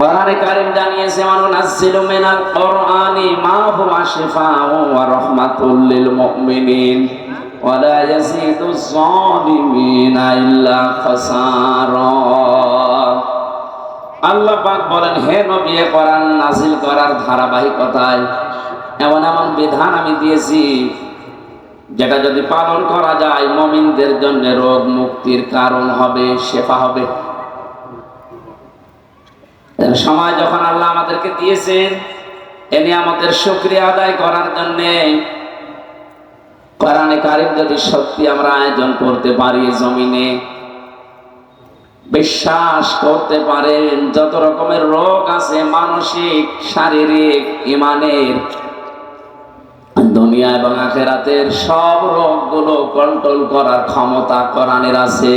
কোরআনে কারীম জানিয়েছে, মান নাযালু মিনাল কোরআনি, মা হুয়া ওয়া রাহমাতুল লিল মুমিনিন ওয়া লা ইয়াজিদু যালিমিনা ইল্লা খাসারা। আল্লাহ পাক বলেন, হে নবী কোরআন নাজিল করার ধারাবাহিকতায় এমন এমন বিধান আমি দিয়েছি, যেটা যদি পালন করা যায়, মমিনদের জন্য রোগ মুক্তির কারণ হবে, শেফা হবে। সময় যখন আল্লাহ আমাদেরকে দিয়েছেন এ নিয়ামতের শুক্রিয়া আদায় করার জন্য কোরআনে কারিম যদি সত্যি আমরা আয়োজন করতে পারি জমিনে, বিশ্বাস করতে পারেন, যত রকমের রোগ আছে, মানসিক, শারীরিক, ইমানের, দুনিয়া এবং আখেরাতের সব রোগগুলো কন্ট্রোল করার ক্ষমতা কোরআনের আছে।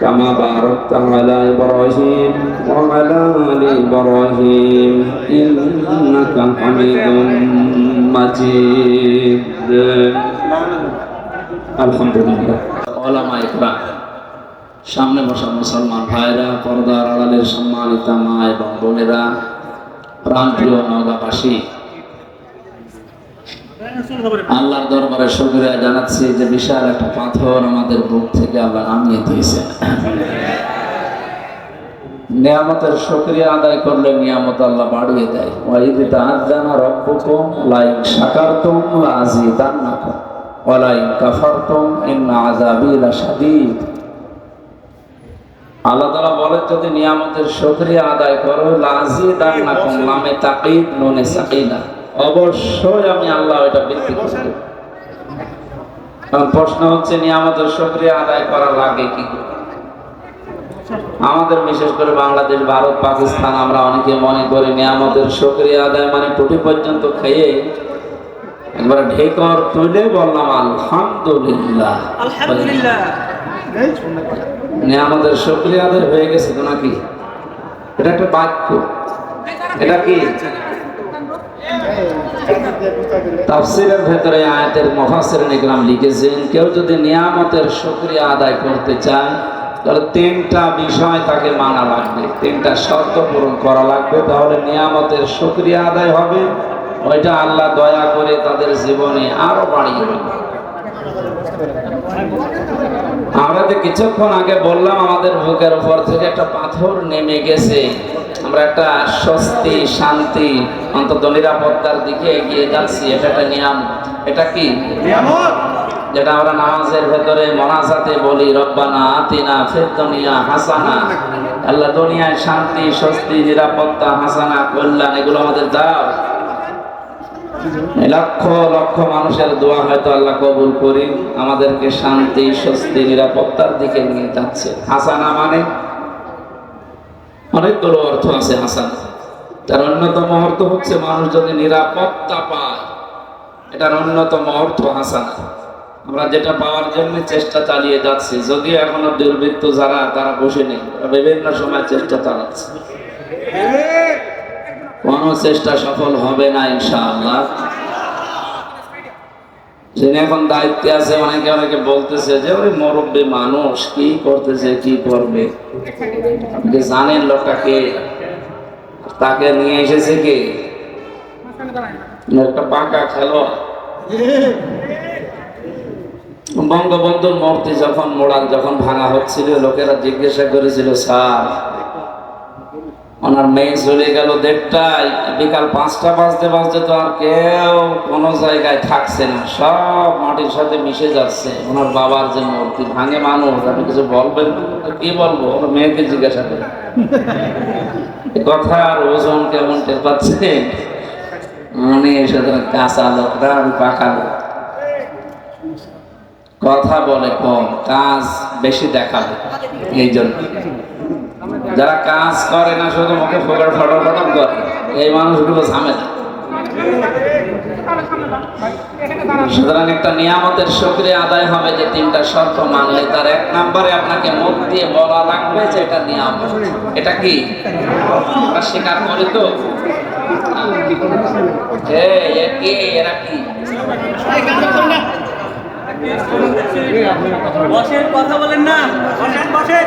كما باركت على إبراهيم وعلى آل إبراهيم إنك حميد مجيد الحمد لله ওলামা ইকরাম সামনে বসা মুসলমান ভাইরা পর্দার আড়ালের সম্মানিতা মা এবং বোনেরা প্রাণপ্রিয় নগাবাসী আল্লাহর দরবারে শুকরিয়া জানাচ্ছি যে বিশাল একটা পাথর আমাদের বুক থেকে আল্লাহ নামিয়ে দিয়েছে। নিয়ামতের শুকরিয়া আদায় করলে নিয়ামত আল্লাহ বাড়িয়ে দেয়। ওয়াইদি তাআজ্জানা রাব্বুকুম, লাইন শাকারতুম লাযিদান্নাকুম ওয়া লাইন কাফারতুম, ইন্না আযাবি লাশাদীদ আল্লাহ তাআলা বলেন, যদি নিয়ামতের শুকরিয়া আদায় করো লাযিদান্নাকুম লামে তাকিদ, নুনে সাকিনা অবশ্যই আমি আল্লাহ এটা বৃদ্ধি করব। কারণ প্রশ্ন হচ্ছে নিয়ামতের শুকরিয়া আদায় করা লাগে কি? আমাদের বিশেষ করে বাংলাদেশ ভারত পাকিস্তান আমরা অনেকে মনে করি নিয়ামতের শুকরিয়া আদায় মানে টুটি পর্যন্ত খেয়ে একবার ঢেকর তুলে বললাম আলহামদুলিল্লাহ। আলহামদুলিল্লাহ। নিয়ামতের শুকরিয়া আদায় হয়ে গেছে তো নাকি? এটা একটা বাক্য। এটা কি? তাফসিরের ভেতরে আয়াতের মুফাসসির নিকরাম লিখেছেন, কেউ যদি নিয়ামতের শুকরিয়া আদায় করতে চায়, তাহলে তিনটা বিষয় তাকে মানা লাগবে। তিনটা শর্ত পূরণ করা লাগবে, তাহলে নিয়ামতের শুকরিয়া আদায় হবে, ওইটা আল্লাহ দয়া করে তাদের জীবনে আরও বাড়িয়ে দেবে। আমরা তো কিছুক্ষণ আগে বললাম, আমাদের বুকের উপর থেকে একটা পাথর নেমে গেছে। আমরা একটা স্বস্তি শান্তি অন্তত নিরাপত্তার দিকে এগিয়ে যাচ্ছি। এটা একটা নিয়ম এটা কি? যেটা আমরা নামাজের ভেতরে মনাজাতে বলি রব্বানা আতিনা ফিদ দুনিয়া হাসানা। আল্লাহ দুনিয়ায় শান্তি স্বস্তি নিরাপত্তা হাসানা কল্যাণ এগুলো আমাদের দাও। লক্ষ লক্ষ মানুষের দোয়া হয়তো আল্লাহ কবুল করি আমাদেরকে শান্তি স্বস্তি নিরাপত্তার দিকে নিয়ে যাচ্ছে। হাসানা মানে? অনেকগুলো অর্থ আছে, হাসানা? তার অন্যতম অর্থ হচ্ছে মানুষ যদি নিরাপত্তা পায়, এটার অন্যতম অর্থ হাসানা। আমরা যেটা পাওয়ার জন্য চেষ্টা চালিয়ে যাচ্ছি, যদিও এখনও দুর্বৃত্ত যারা, তারা বসে নেই বিভিন্ন সময় চেষ্টা চালাচ্ছে। কোন চেষ্টা সফল হবে না, ইনশাআল্লাহ। যিনি এখন দায়িত্বে আছে, অনেকে অনেকে বলতেছে যে ওই মুরব্বী মানুষ, কি করতেছে, কি করবে? জানেন লোকটাকে তাকে নিয়ে এসেছে কে? একটা পাকা খেলোয়াড়। বঙ্গবন্ধুর মূর্তি যখন মোড়াল যখন ভাঙা হচ্ছিল, লোকেরা জিজ্ঞাসা করেছিল, স্যার ওনার মেয়ে চলে গেল দেড়টায়। বিকাল পাঁচটা বাজতে বাজতে তো আর কেউ কোনো জায়গায় থাকছে না। সব মাটির সাথে মিশে যাচ্ছে। ওনার বাবার যে মূর্তি ভাঙে মানুষ, আপনি কিছু বলবেন? কি বলব? ওর মেয়েকে জিজ্ঞাসা করে। আর ওজন কেমন টের পাচ্ছে? উনি এসে কাঁচা লোকরা আমি পাকা লোক। কথা বলে কম, কাজ বেশি দেখাবে। এই জন্য। যারা কাজ করে না, শুধু মুখে ফোকর ফটো ফটো করে। এই মানুষগুলো ঝামেলা। সুতরাং একটা নিয়ামতের সক্রিয় আদায় হবে যে তিনটা শর্ত মানলে। তার এক নম্বরে আপনাকে মুখ দিয়ে বলা লাগবে যে এটা নিয়ামত। এটা কি? স্বীকার করি তো? এরা কি? বসেন, কথা বলেন না। বসেন বসেন।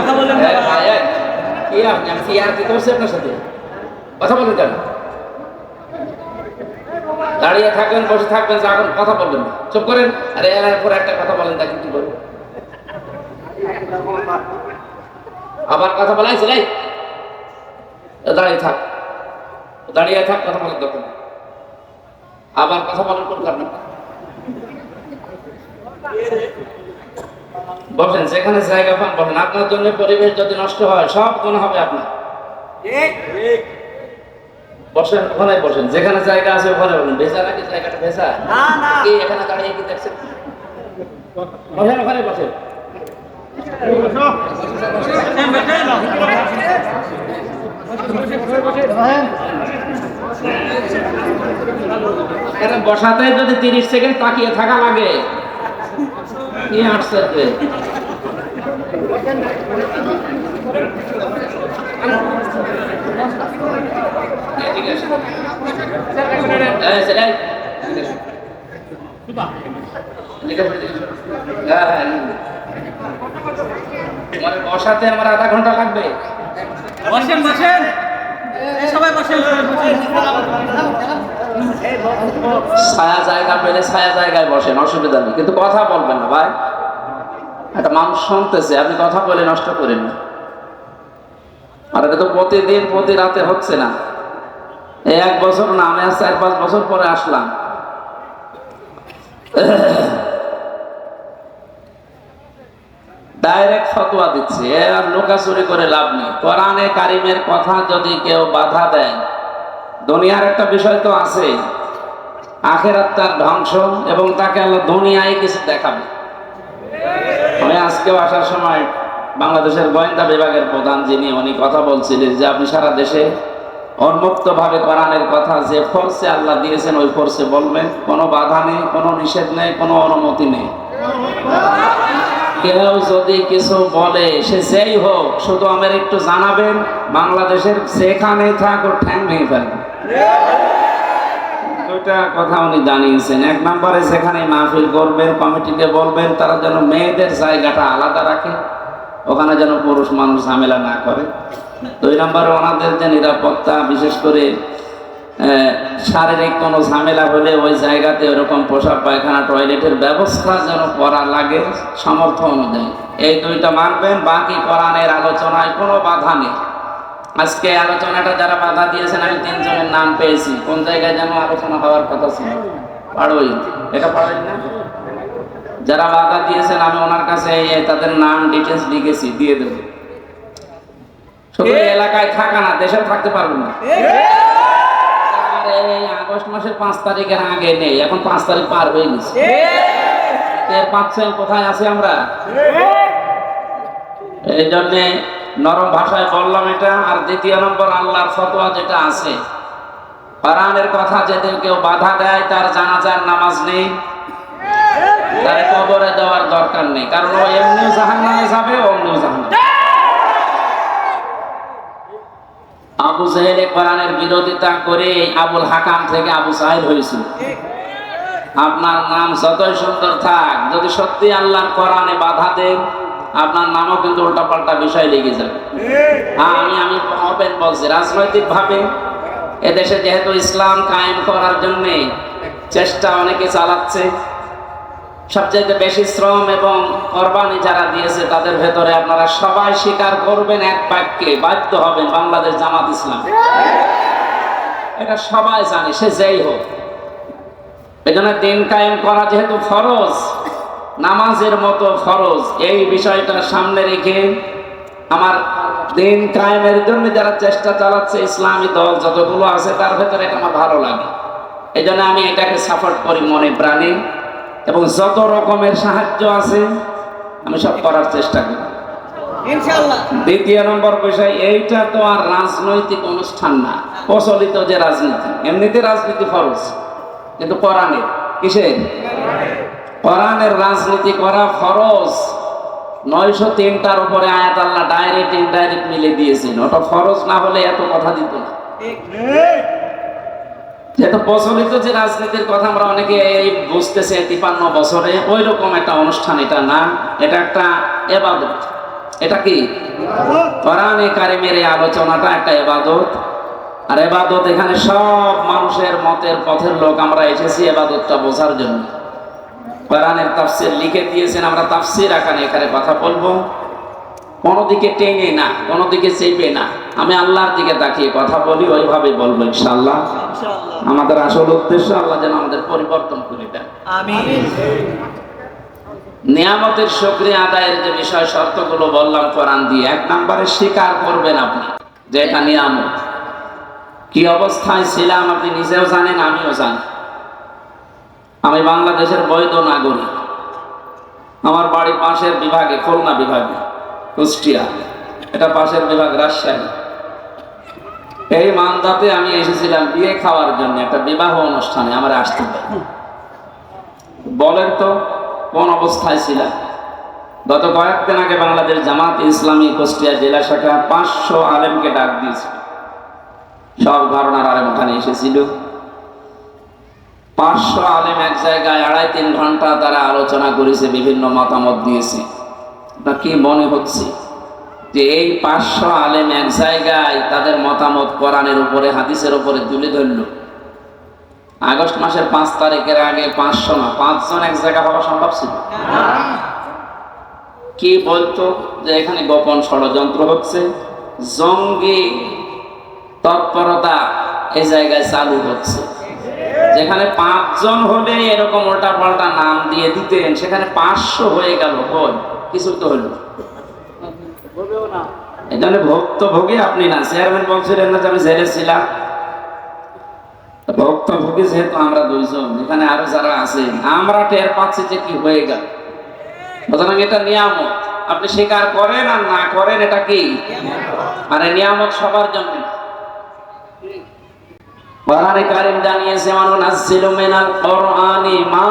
কথা বলেন কথা বলেন দাঁড়িয়ে থাকবেন, বসে থাকবেন যখন কথা বলবেন না। চুপ করেন। আরে, এর পর একটা কথা বলেন, দেখি কি বলবেন আবার কথা বলাই লাই? দাঁড়িয়ে থাক। দাঁড়িয়ে থাক কথা বলার তখন আবার কথা বলেন কোন কারণে বসেন যেখানে জায়গা পান বসেন আপনার জন্য পরিবেশ যদি নষ্ট হয় সব গুণ হবে আপনার। বসেন ওখানে বসেন। যেখানে জায়গা আছে ওখানে বসেন। ভেজা নাকি জায়গাটা ভেজা? না, না। এখানে দাঁড়িয়ে কি দেখছেন? বসেন ওখানে বসেন। বসাতে যদি তিরিশ সেকেন্ড তাকিয়ে থাকা লাগে এদিকে আসেন। এই, ছেলে, এদিকে আসেন। এদিকে আসেন, এদিকে আসেন। হ্যাঁ, হ্যাঁ, তোমার বসাতে আমার আধা ঘণ্টা লাগবে। বসেন বসেন। সবাই বসেন। ছায়া জায়গা পেলে ছায়া জায়গায় বসেন অসুবিধা নেই। কিন্তু কথা বলবেন না ভাই। একটা মানুষ শুনতেছে আপনি কথা বলে নষ্ট করেন না। আর এটা তো প্রতিদিন প্রতি রাতে হচ্ছে না। এক বছর না আমি আজ চার পাঁচ বছর পরে আসলাম। ডাইরেক্ট ফতোয়া দিচ্ছে। আর লোকাচুরি করে লাভ নেই। কোরআনে কারিমের কথা যদি কেউ বাধা দেয়, দুনিয়ার একটা বিষয় তো আছে। আখেরাত তার ধ্বংস এবং তাকে আল্লাহ দুনিয়ায় কিছু দেখাবে। আমি আজকেও আসার সময় বাংলাদেশের গোয়েন্দা বিভাগের প্রধান যিনি, উনি কথা বলছিলেন যে আপনি সারা দেশে উন্মুক্তভাবে কোরআনের কথা যে ফোর্সে আল্লাহ দিয়েছেন, ওই ফোর্সে বলবেন। কোনো বাধা নেই, কোনো নিষেধ নেই, কোনো অনুমতি নেই। কেউ যদি কিছু বলে, সে যেই হোক, শুধু আমার একটু জানাবেন, বাংলাদেশের যেখানে থাক ও ঠ্যাং ভেঙে ফেলবে ওইটা কথা উনি জানিয়েছেন। এক নম্বরে, যেখানে মাহফিল করবেন, কমিটিকে বলবেন, তারা যেন মেয়েদের জায়গাটা আলাদা রাখে, ওখানে যেন পুরুষ মানুষ ঝামেলা না করে। দুই নম্বরে, ওনাদের যে নিরাপত্তা, বিশেষ করে শারীরিক কোনো ঝামেলা হলে ওই জায়গাতে ওরকম পোশাক পায়খানা টয়লেটের ব্যবস্থা যেন করা লাগে সমর্থ অনুযায়ী। এই দুইটা মানবেন বাকি কোরআনের আলোচনায় কোনো বাধা নেই। আজকে আলোচনাটা যারা বাধা দিয়েছেন আমি তিনজনের নাম পেয়েছি। কোন জায়গায় যেন আলোচনা হওয়ার কথা ছিল? পাড়ই। এটা পাড়ই না? যারা বাধা দিয়েছেন আমি ওনার কাছে তাদের নাম ডিটেলস লিখেছি দিয়ে দেবো। শুধু এলাকায় থাকা না দেশে থাকতে পারব না। আর আগস্ট মাসের পাঁচ তারিখের আগে নেই এখন পাঁচ তারিখ পার হয়ে গেছে। টের পাচ্ছেন কোথায় আছি আমরা? এই জন্যে নরম ভাষায় বললাম এটা আর দ্বিতীয় নম্বর আল্লাহর ফতোয়া যেটা আছে। কোরআনের কথা যেদিন কেউ বাধা দেয় তার জানাজার নামাজ নেই। তার কবরে দেওয়ার দরকার নেই। কারণ ও এমনিও জাহান নামে যাবে অমনিও জাহান আবু জাহেলে কোরআনের বিরোধিতা করে আবুল হাকাম থেকে আবু সাহেব হয়েছিল আপনার নাম যতই সুন্দর থাক, যদি সত্যি আল্লাহর কোরআনে বাধা দেন, আপনার নামও কিন্তু উল্টাপাল্টা বিষয় লেগে যাবে। হ্যাঁ আমি আমি ওপেন বলছি রাজনৈতিক ভাবে এদেশে যেহেতু ইসলাম কায়েম করার জন্য চেষ্টা অনেকে চালাচ্ছে সবচেয়ে বেশি শ্রম এবং কোরবানি যারা দিয়েছে, তাদের ভেতরে আপনারা সবাই স্বীকার করবেন, এক বাক্যে বাধ্য হবেন, বাংলাদেশ জামাত ইসলাম। এটা সবাই জানে, সে যেই হোক। এজন্য দিন কায়েম করা যেহেতু ফরজ, নামাজের মতো ফরজ, এই বিষয়টা সামনে রেখে আমার দিন কায়েমের জন্য যারা চেষ্টা চালাচ্ছে, ইসলামী দল যতগুলো আছে, তার ভেতরে এটা আমার ভালো লাগে। এই জন্য আমি এটাকে সাপোর্ট করি মনে প্রাণে। এবং যত রকমের সাহায্য আছে আমি সব করার চেষ্টা করি। দ্বিতীয় নম্বর বিষয় এইটা তো আর রাজনৈতিক অনুষ্ঠান না প্রচলিত যে রাজনীতি। এমনিতে রাজনীতি ফরজ কিন্তু কোরআনের কিসের? কোরআনের রাজনীতি করা ফরজ। নয়শো তিনটার উপরে আয়াত আল্লাহ ডাইরেক্ট ইনডাইরেক্ট মিলে দিয়েছেন। ওটা ফরজ না হলে এত কথা দিত না। যেহেতু প্রচলিত যে রাজনীতির কথা আমরা অনেকে এই বুঝতেছে, তিপান্ন বছরে ওই রকম একটা অনুষ্ঠান, এটা না, এটা একটা এবাদত। এটা কি? কোরআনে কারিমের এই আলোচনাটা একটা এবাদত। আর এবাদত এখানে সব মানুষের মতের পথের লোক আমরা এসেছি এবাদতটা বোঝার জন্য। কোরআনের তাফসির লিখে দিয়েছেন, আমরা তাফসির আকারে এখানে কথা বলব। কোনো দিকে টেনে না কোনো দিকে চেপে না। আমি আল্লাহর দিকে তাকিয়ে কথা বলি ওইভাবে বলব ইনশাল্লাহ ইনশাআল্লাহ। আমাদের আসল উদ্দেশ্য আল্লাহ যেন আমাদের পরিবর্তন করে দেন। আমিন। নিয়ামতের সক্রিয় আদায়ের যে বিষয় শর্তগুলো বললাম কোরআন দিয়ে এক নম্বরে স্বীকার করবেন আপনি যে এটা নিয়ামত। কি অবস্থায় ছিলাম আপনি নিজেও জানেন আমিও জানি। আমি বাংলাদেশের বৈধ নাগরিক। আমার বাড়ির পাশের বিভাগে খুলনা বিভাগে। কুষ্টিয়া। এটা পাশের বিভাগ রাজশাহী। এই মান্দাতে আমি এসেছিলাম বিয়ে খাওয়ার জন্য, একটা বিবাহ অনুষ্ঠানে, আমার আসতে বলেন তো, কোন অবস্থায় ছিলাম? গত কয়েকদিন আগে বাংলাদেশ জামাত ইসলামী কুষ্টিয়া জেলা শাখা পাঁচশো আলেমকে ডাক দিয়েছে। সব ঘটনার আলেম ওখানে এসেছিল। পাঁচশো আলেম এক জায়গায় আড়াই তিন ঘণ্টা তারা আলোচনা করেছে, বিভিন্ন মতামত দিয়েছে। আপনার কি মনে হচ্ছে যে এই পাঁচশো আলেম এক জায়গায় তাদের মতামত কোরআনের উপরে, হাদিসের উপরে তুলে ধরলো? আগস্ট মাসের পাঁচ তারিখের আগে পাঁচশো না, পাঁচজন এক জায়গা হওয়া সম্ভব ছিল? কি বলতো যে এখানে গোপন ষড়যন্ত্র হচ্ছে? জঙ্গি তৎপরতা এই জায়গায় চালু হচ্ছে। যেখানে পাঁচজন হলে এরকম উল্টা পাল্টা নাম দিয়ে দিতেন, সেখানে পাঁচশো হয়ে গেল হল কিছু তো জন্য ভক্তভোগী আপনি না চেয়ারম্যান বলছিলেন না যে আমি জেলে ছিলাম। ভক্তভোগী যেহেতু আমরা দুইজন এখানে আরও যারা আছে আমরা টের পাচ্ছি যে কি হয়ে গেল। সুতরাং এটা নিয়ামত। আপনি স্বীকার করেন আর না করেন এটা কি? মানে নিয়ামত সবার জন্য কোরআনে কারীম জানিয়েছে মানুনাজ্জিলু মিনাল কোরআনি, মা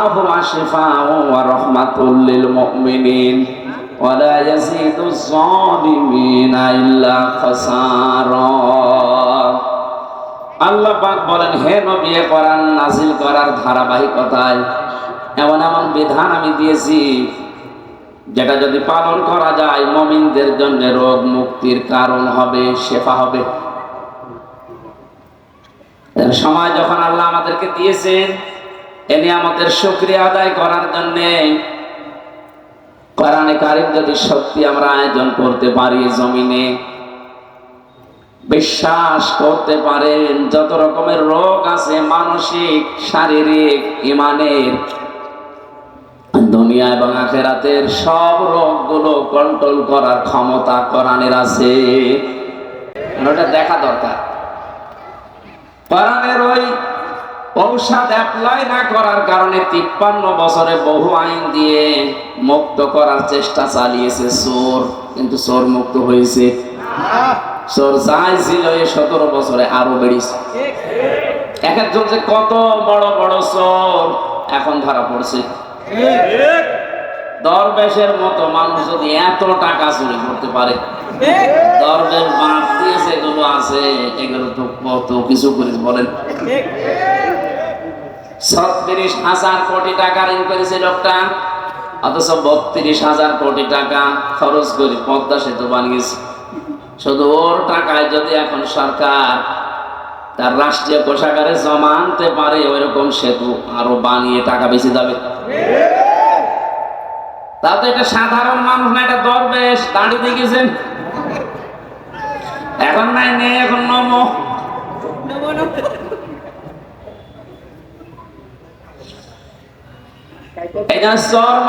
ওয়া রাহমাতুল লিল মুমিনিন ওয়া লা যালিমিনা ইল্লা খাসারা আল্লাহ পাক বলেন হে নবী কোরআন নাজিল করার ধারাবাহিকতায় এমন এমন বিধান আমি দিয়েছি যেটা যদি পালন করা যায় মমিনদের জন্য রোগ মুক্তির কারণ হবে শেফা হবে সময় যখন আল্লাহ আমাদেরকে দিয়েছেন, এ আমাদের শুক্রিয়া আদায় করার জন্য কোরআনে কারিম যদি সত্যি আমরা আয়োজন করতে পারি জমিনে, বিশ্বাস করতে পারেন, যত রকমের রোগ আছে, মানসিক, শারীরিক, ইমানের, দুনিয়া এবং আখেরাতের সব রোগগুলো কন্ট্রোল করার ক্ষমতা কোরআনের আছে। ওটা দেখা দরকার। কোরআনের ওই ঔষধ অ্যাপ্লাই না করার কারণে তিপ্পান্ন বছরে বহু আইন দিয়ে মুক্ত করার চেষ্টা চালিয়েছে চোর। কিন্তু চোর মুক্ত হয়েছে। চোর চাইছিল এই সতেরো বছরে আরও বেড়েছে। এক একজন যে কত বড় বড় চোর এখন ধরা পড়ছে। দরবেশের মতো মানুষ যদি এত টাকা চুরি করতে পারে দরবেশ বাদ দিয়ে যেগুলো আছে এগুলো তো কত কিছু করে বলেন। ছত্রিশ হাজার কোটি টাকা ঋণ করেছে লোকটা অথচ বত্রিশ হাজার কোটি টাকা খরচ করে পদ্মা সেতু বানিয়েছে। শুধু ওর টাকায় যদি এখন সরকার তার রাষ্ট্রীয় কোষাগারে জমা আনতে পারে ওইরকম সেতু আরও বানিয়ে টাকা বেশি যাবে তাতে এটা সাধারণ মানুষ না এটা দরবেশ দাঁড়িয়ে দেখেছেন? এখন নাই নেই এখন নমো।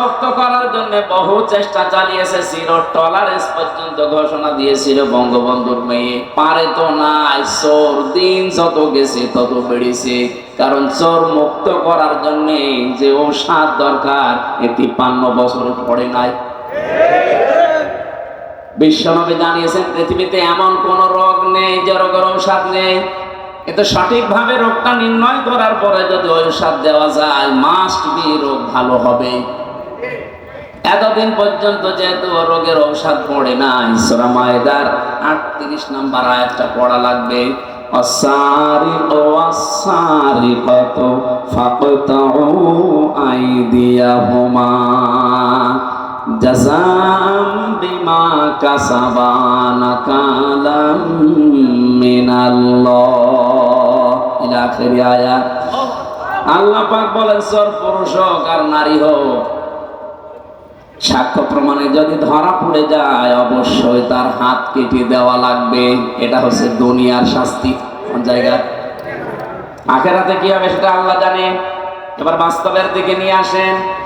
মুক্ত করার জন্য বহু চেষ্টা চালিয়েছে টলারেন্স পর্যন্ত ঘোষণা দিয়েছিল বঙ্গবন্ধুর মেয়ে। পারে তো নাই, চোর দিন যত গেছে তত বেড়েছে। কারণ চোর মুক্ত করার জন্য যে ঔষধ দরকার এ তিপ্পান্ন বছর পড়ে নাই। বিশ্বনবী জানিয়েছেন, পৃথিবীতে এমন কোন রোগ নেই যে রোগের ঔষধ নেই। কিন্তু সঠিকভাবে রোগটা নির্ণয় করার পরে যদি ঔষধ দেওয়া যায় মাস্ট বি রোগ ভালো হবে। এতদিন পর্যন্ত যেহেতু রোগের ঔষধ পড়ে না ইসরা মায়দার আটত্রিশ নাম্বার আয়াতটা পড়া লাগবে। অসারিক ওয়াসারিকাত ফাকতাউ আইদিয়াহুমা। জাযাম বলেন সর পুরুষ হোক আর নারী হোক। সাক্ষ্য প্রমাণে যদি ধরা পড়ে যায়, অবশ্যই তার হাত কেটে দেওয়া লাগবে। এটা হচ্ছে দুনিয়ার শাস্তি। কোন জায়গা আখেরাতে কি হবে সেটা আল্লাহ জানে। এবার বাস্তবের দিকে নিয়ে আসেন।